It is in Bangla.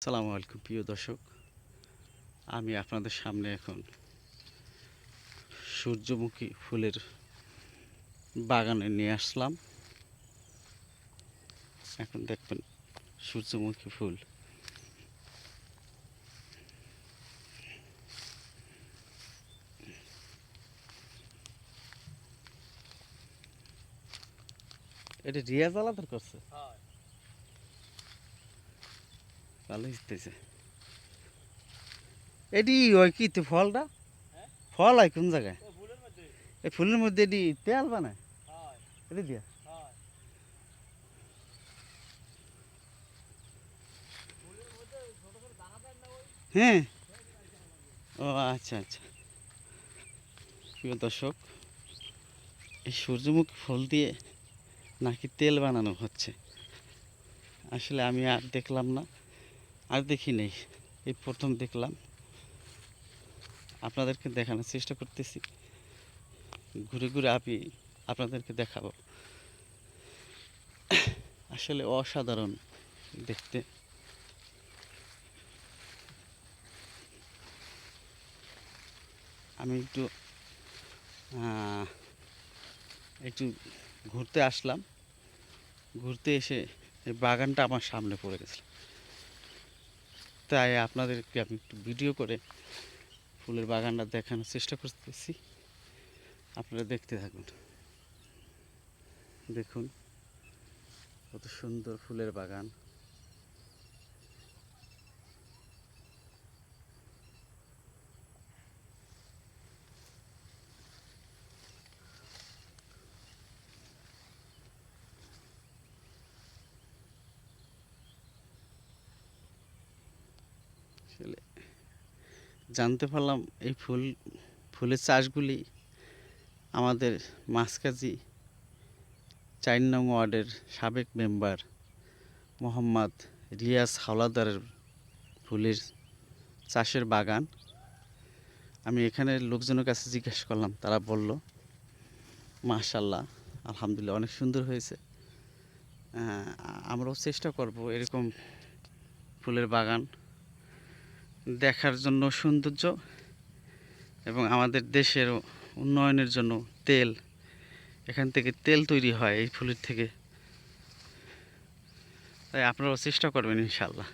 আসসালামু আলাইকুম, প্রিয় দর্শক। আমি আপনাদের সামনে এখন সূর্যমুখী ফুলের বাগানে নিয়ে আসলাম। এখন দেখবেন সূর্যমুখী ফুল। এটা রিয়াজ আলাদা করছে? ভালো এটি ওই কি ফলটা? ফল হয় কোন জায়গায়? এই ফুলের মধ্যে। এটি তেল বানায় এটি দিয়া। হ্যাঁ। ও আচ্ছা আচ্ছা। প্রিয় দর্শক এই সূর্যমুখী ফুল দিয়ে নাকি তেল বানানো হচ্ছে। আসলে আমি আর দেখলাম না। আর দেখি নেই। এই প্রথম দেখলাম। আপনাদেরকে দেখানোর চেষ্টা করতেছি। ঘুরে ঘুরে আপনি আপনাদেরকে দেখাবো। আসলে অসাধারণ দেখতে। আমি একটু একটু ঘুরতে আসলাম। ঘুরতে এসে এই বাগানটা আমার সামনে পড়ে গেছিল তাই আপনাদেরকে আমি একটু ভিডিও করে ফুলের বাগানটা দেখানোর চেষ্টা করতেছি। আপনারা দেখতে থাকুন। দেখুন, কত সুন্দর ফুলের বাগান। আসলে। জানতে পারলাম এই ফুল, ফুলের চাষগুলি আমাদের মাসকাজি চার নং ওয়ার্ডের সাবেক মেম্বার মোহাম্মদ রিয়াজ হাওলাদারের ফুলের চাষের বাগান। আমি এখানে লোকজনের কাছে জিজ্ঞেস করলাম, তারা বলল মাশাল্লাহ আলহামদুলিল্লাহ, অনেক সুন্দর হয়েছে। আমরাও চেষ্টা করব এরকম ফুলের বাগান দেখার জন্য সৌন্দর্য এবং আমাদের দেশের উন্নয়নের জন্য তেল, এখান থেকে তেল তৈরি হয় এই ফুলের থেকে। তাই আপনারাও চেষ্টা করবেন ইনশাল্লাহ